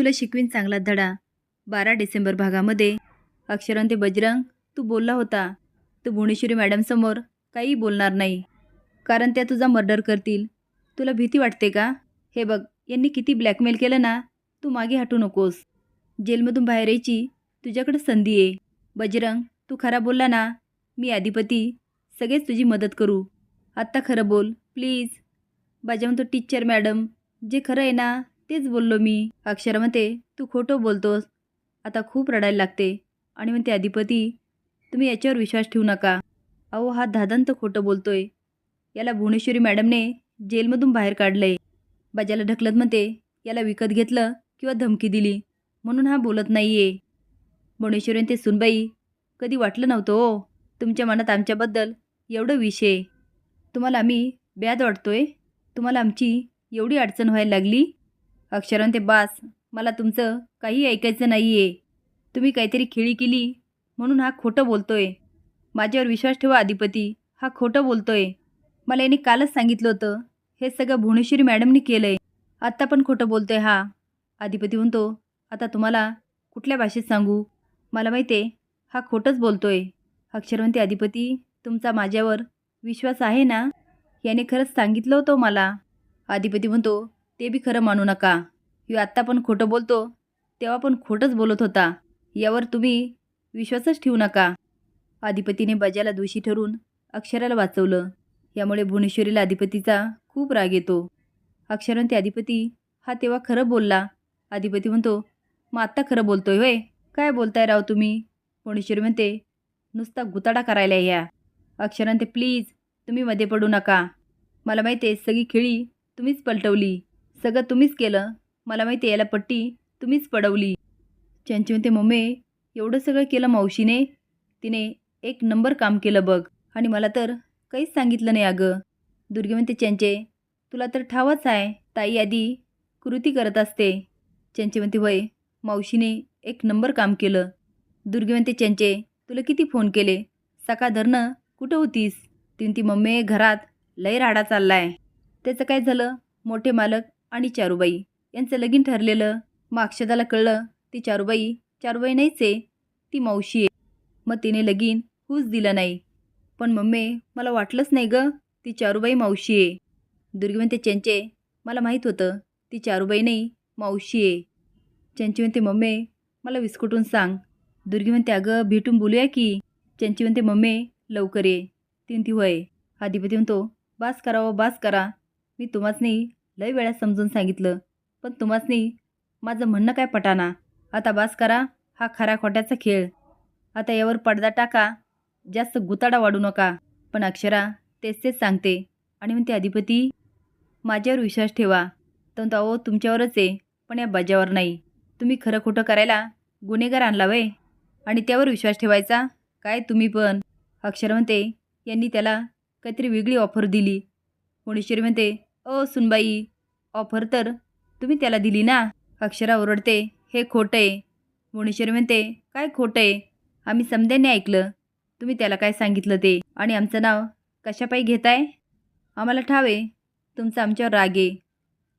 तुला शिकवीन चांगला धडा. बारा डिसेंबर भागामध्ये. अक्षरां ते बजरंग तू बोलला होता. तू भुवनेश्वरी मॅडमसमोर काही बोलणार नाही. कारण त्या तुझा मर्डर करतील. तुला भीती वाटते का? हे बघ यांनी किती ब्लॅकमेल केलं ना तू मागे हटू नकोस. जेलमधून बाहेर यायची तुझ्याकडे संधी आहे. बजरंग तू खरा बोलला ना मी अधिपती सगळेच तुझी मदत करू. आत्ता खरं बोल प्लीज. बाजा म्हणतो टीचर मॅडम जे खरं आहे ना तेच बोललो मी. अक्षर म्हणते तू खोटं बोलतोस. आता खूप रडायला लागते. आणि म्हणते अधिपती तुम्ही याच्यावर विश्वास ठेवू नका. अहो हा दादांत खोटं बोलतोय. याला भुवनेश्वरी मॅडमने जेलमधून बाहेर काढलंय. बाजाला ढकलत म्हणते याला विकत घेतलं किंवा धमकी दिली. म्हणून हा बोलत नाही आहे भुवनेश्वरी ते सुनबाई कधी वाटलं नव्हतं हो. तुमच्या मनात आमच्याबद्दल एवढं विष आहे तुम्हाला आम्ही ब्याद वाटतोय? तुम्हाला आमची एवढी अडचण व्हायला लागली? अक्षरांते बास. मला तुमचं काही ऐकायचं नाही आहे तुम्ही काहीतरी खेळी केली म्हणून हा खोटं बोलतोय. माझ्यावर विश्वास ठेवा अधिपती. हा खोटं बोलतोय. मला याने कालच सांगितलं होतं. हे सगळं भुवनेश्वरी मॅडमनी केलं आहे आत्ता पण खोटं बोलतोय हा. अधिपती म्हणतो आता तुम्हाला कुठल्या भाषेत सांगू? मला माहिती आहे हा खोटंच बोलतोय. अक्षरवंती अधिपती तुमचा माझ्यावर विश्वास आहे ना? याने खरंच सांगितलं होतं मला. अधिपती म्हणतो ते बी खरं मानू नका. ह्यो आत्ता पण खोटं बोलतो तेव्हा पण खोटंच बोलत होता. यावर तुम्ही विश्वासच ठेवू नका. अधिपतीने बजाला दोषी ठरून अक्षराला वाचवलं. यामुळे भुवनेश्वरीला अधिपतीचा खूप राग येतो. अक्षरांती अधिपती हा तेव्हा खरं बोलला. अधिपती म्हणतो मग आत्ता खरं बोलतोय होय? काय बोलताय राव तुम्ही? भुवनेश्वरी म्हणते नुसता गुताडा करायला ह्या अक्षरांते प्लीज तुम्ही मध्ये पडू नका. मला माहिती आहे सगळी खेळी तुम्हीच पलटवली. सगळं तुम्हीच केलं. मला माहिती आहे याला पट्टी तुम्हीच पडवली. चंची म्हणते मम्मी एवढं सगळं केलं मावशीने. तिने एक नंबर काम केलं बघ. आणि मला तर काहीच सांगितलं नाही अगं. दुर्गे म्हणते चंचे तुला तर ठावच आहे. ताई आधी कृती करत असते. चंचे म्हणते वय मावशीने एक नंबर काम केलं. दुर्गे म्हणते चंचे तुला किती फोन केले? सका धरणं कुठं होतीस? तीन ती मम्मी घरात लय राडा चाललाय. त्याचं काय झालं? मोठे मालक आणि चारूबाई. यांचं लगीन ठरलेलं मग अक्षदाला कळलं ती चारूबाई चारूबाई नाहीच आहे ती मावशी आहे. मग तिने लगीन होऊच दिलं नाही. पण मम्मी मला वाटलंच नाही गं ती चारूबाई मावशी आहे. दुर्गी म्हणते चंचे मला माहीत होतं ती चारूबाई नाही मावशी आहे. चंची म्हणते मम्मी मला विस्कुटून सांग. दुर्गी म्हणते अगं भेटून बोलूया की? चंची म्हणते मम्मी लवकर ये. तीन ती होय. अधिपती म्हणतो बास करा बास करा. मी तुम्हाच नाही लय वेळा समजून सांगितलं. पण तुम्हासनी माझं म्हणणं काय पटाना? आता बास करा. हा खरा खोट्याचा खेळ. आता यावर पडदा टाका. जास्त गुताडा वाढू नका. पण अक्षरा तेच तेच सांगते. आणि म्हणते अधिपती माझ्यावर विश्वास ठेवा. तर अहो तुमच्यावरच आहे. पण या बजावर नाही. तुम्ही खरं खोटं करायला गुन्हेगार आणला वय. आणि त्यावर विश्वास ठेवायचा? काय तुम्ही पण? अक्षर म्हणते यांनी त्याला काहीतरी वेगळी ऑफर दिली. पुणेश्वरी म्हणते ओ सुनबाई ऑफर तर. तुम्ही त्याला दिली ना? अक्षरा ओरडते. हे खोटं आहे. भुवनेश्वरी म्हणते काय खोटं आहे? आम्ही समद्याने ऐकलं. तुम्ही त्याला काय सांगितलं ते? आणि आमचं नाव कशापायी घेताय? आम्हाला ठाव आहे. तुमचा आमच्यावर राग आहे.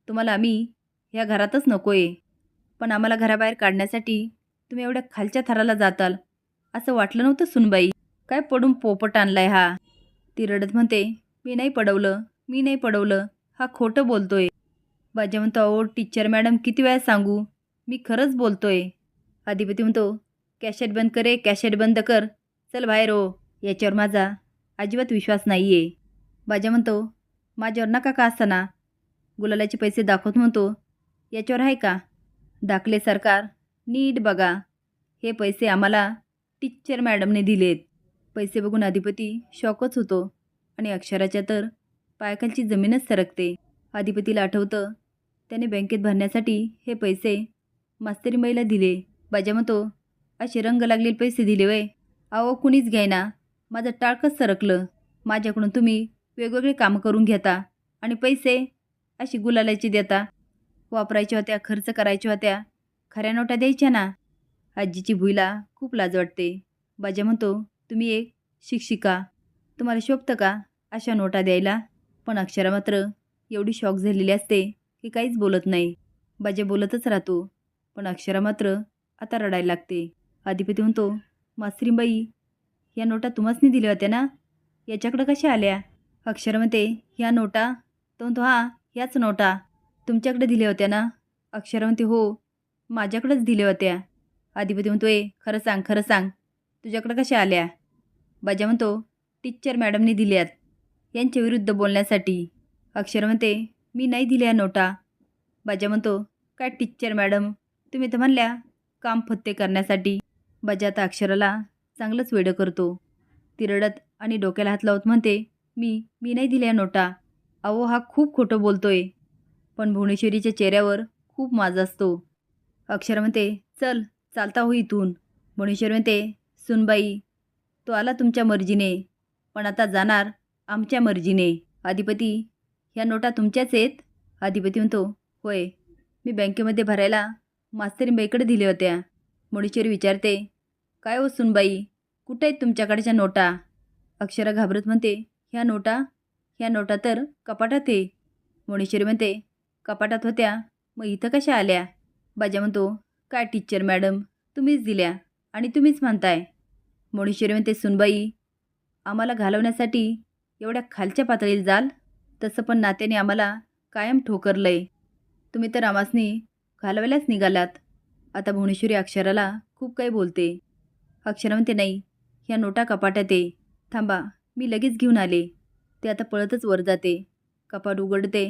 तुम्हाला आम्ही ह्या घरातच नको आहे पण आम्हाला घराबाहेर काढण्यासाठी तुम्ही एवढ्या खालच्या थराला जाताल. असं वाटलं नव्हतं सुनबाई. काय पडून पोपट आणलाय हा? ती रडत म्हणते मी नाही पडवलं. मी नाही पडवलं. हा खोटं बोलतोय. बाजा म्हणतो अहो टीचर मॅडम किती वेळा सांगू? मी खरंच बोलतोय. अधिपती म्हणतो कॅशेट बंद करे कॅशेट बंद कर. चल बाहेर हो याच्यावर माझा अजिबात विश्वास नाही आहे बाजा म्हणतो माझ्यावर नका का असताना? गुलालाचे पैसे दाखवत म्हणतो याच्यावर आहे का? दाखले सरकार नीट बघा. हे पैसे आम्हाला टीचर मॅडमने दिलेत. पैसे बघून अधिपती शॉकच होतो आणि अक्षराच्या तर पायाखालची जमीनच सरकते. अधिपतीला आठवतं त्याने बँकेत भरण्यासाठी हे पैसे मास्तरी महिला दिले. बाजा म्हणतो असे रंग लागलेले पैसे दिले वय. अहो कुणीच घ्यायना माझं टाळकंच सरकलं. माझ्याकडून तुम्ही वेगवेगळे कामं करून घेता आणि पैसे अशी गुलालाची देता. वापरायच्या होत्या खर्च करायच्या होत्या. खऱ्या नोटा द्यायच्या ना? आजीची भुईला खूप लाज वाटते. बाजा म्हणतो तुम्ही एक शिक्षिका. तुम्हाला शोभतं का अशा नोटा द्यायला? पण अक्षरा मात्र एवढी शॉक झालेली असते. की काहीच बोलत नाही. बाजे बोलतच राहतो. पण अक्षरा मात्र आता रडायला लागते. अधिपती म्हणतो मास्त्रीबाई या नोटा तुम्हाचनी दिल्या होत्या ना? याच्याकडं कशा आल्या? अक्षरा म्हणते ह्या नोटा? तो म्हणतो हा ह्याच नोटा. तुमच्याकडे दिल्या होत्या ना? अक्षरा म्हणते हो माझ्याकडंच दिल्या होत्या. अधिपती म्हणतो ए खरं सांग खरं सांग. तुझ्याकडं कशा आल्या? बाजा म्हणतो टीचर मॅडमने दिल्यात. यांच्या विरुद्ध बोलण्यासाठी. अक्षर म्हणते मी नाही दिल्या नोटा. बाजा म्हणतो काय टीचर मॅडम तुम्ही तर म्हणल्या काम फत्ते करण्यासाठी. बाजा आता अक्षराला चांगलंच वेडं करतो. ती रडत आणि डोक्याला हात लावत म्हणते मी मी नाही दिल्या नोटा. अहो हा खूप खोटं बोलतोय. पण भुवनेश्वरीच्या चेहऱ्यावर खूप माज असतो. अक्षर म्हणते चल चालता हो इथून. भुवनेश्वर म्हणते सुनबाई तो आला तुमच्या मर्जीने पण आता जाणार आमच्या मर्जीने. अधिपती ह्या नोटा तुमच्याच आहेत? अधिपती म्हणतो होय. मी बँकेमध्ये भरायला मास्तरीबाईकडे दिल्या होत्या. मुळीश्वरी विचारते काय हो सुनबाई? कुठे आहेत तुमच्याकडच्या नोटा? अक्षरा घाबरत म्हणते ह्या नोटा? ह्या नोटा तर कपाटात आहे. मुणेश्वरी म्हणते कपाटात होत्या? मग इथं कशा आल्या? बाजा म्हणतो काय टीचर मॅडम तुम्हीच दिल्या आणि तुम्हीच म्हणताय. मुणेश्वरी म्हणते सुनबाई आम्हाला घालवण्यासाठी एवढ्या खालच्या पातळीला जाल? तसं पण नात्याने आम्हाला कायम ठोकरलं आहे तुम्ही तर आमासनी घालवायलाच निघालात. आता भुवनेश्वरी अक्षराला खूप काही बोलते. अक्षरा म्हणते नाही ह्या नोटा कपाटात आहे. थांबा मी लगेच घेऊन आले. ते आता पळतच वर जाते. कपाट उघडते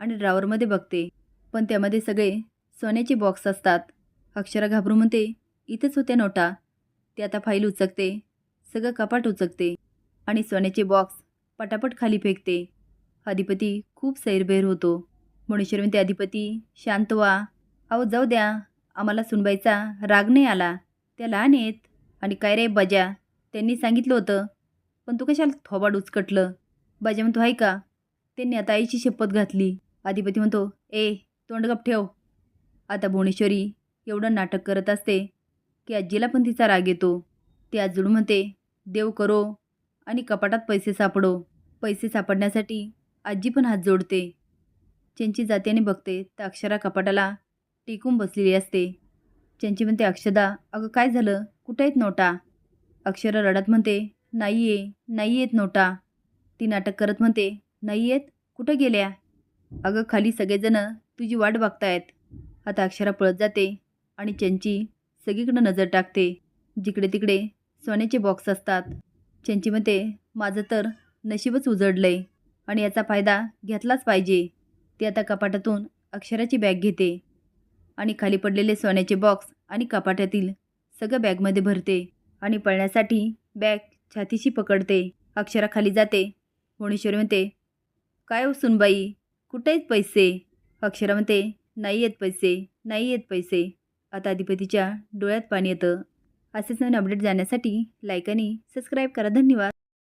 आणि ड्रावरमध्ये बघते. पण त्यामध्ये सगळे सोन्याचे बॉक्स असतात. अक्षरा घाबरून म्हणते इथेच होत्या नोटा. ते आता फाईल उचकते. सगळं कपाट उचकते. आणि सोन्याचे बॉक्स पटापट खाली फेकते. अधिपती खूप सैरभैर होतो. मुणेश्वर म्हणते अधिपती शांत व्हा. अहो जाऊ द्या. आम्हाला सुनबाईचा राग नाही आला. त्या लहान आहेत आणि काय रे बजा त्यांनी सांगितलं होतं. पण तू कशाला थोबाड उचकटलं? बजा म्हणतो आहे का? त्यांनी आता आईची शपथ घातली. अधिपती म्हणतो ए तोंडगप ठेव. आता भुवनेश्वरी एवढं नाटक करत असते की आजीला पण तिचा राग येतो. ती आजूड म्हणते देव करो आणि कपाटात पैसे सापडो. पैसे सापडण्यासाठी आजी पण हात जोडते. चेंची जात्याने आणि बघते. तर अक्षरा कपाटाला टिकून बसलेली असते. चेंची म्हणते अक्षदा अगं काय झालं? कुठं आहेत नोटा? अक्षरा रडत म्हणते नाही आहे नाही आहेत नोटा. ती नाटक करत म्हणते नाही आहेत कुठं गेल्या? अगं खाली सगळेजणं तुझी वाट बघतायत. आता अक्षरा पळत जाते आणि त्यांची सगळीकडं नजर टाकते. जिकडे तिकडे सोन्याचे बॉक्स असतात. त्यांची म्हणते माझं तर नशीबच उजडलं आहे आणि याचा फायदा घेतलाच पाहिजे. ती आता कपाटातून अक्षराची बॅग घेते आणि खाली पडलेले सोन्याचे बॉक्स आणि कपाटातील सगळं बॅगमध्ये भरते आणि पळण्यासाठी बॅग छातीशी पकडते. अक्षरा खाली जाते. भुवनेश्वरी म्हणते काय हो सुनबाई? कुठे आहेत पैसे? अक्षरा म्हणते नाही आहेत पैसे नाही आहेत पैसे. आता अधिपतीच्या डोळ्यात पाणी येतं. असेच नवीन अपडेट जाण्यासाठी लाईक आणि सबस्क्राईब करा. धन्यवाद.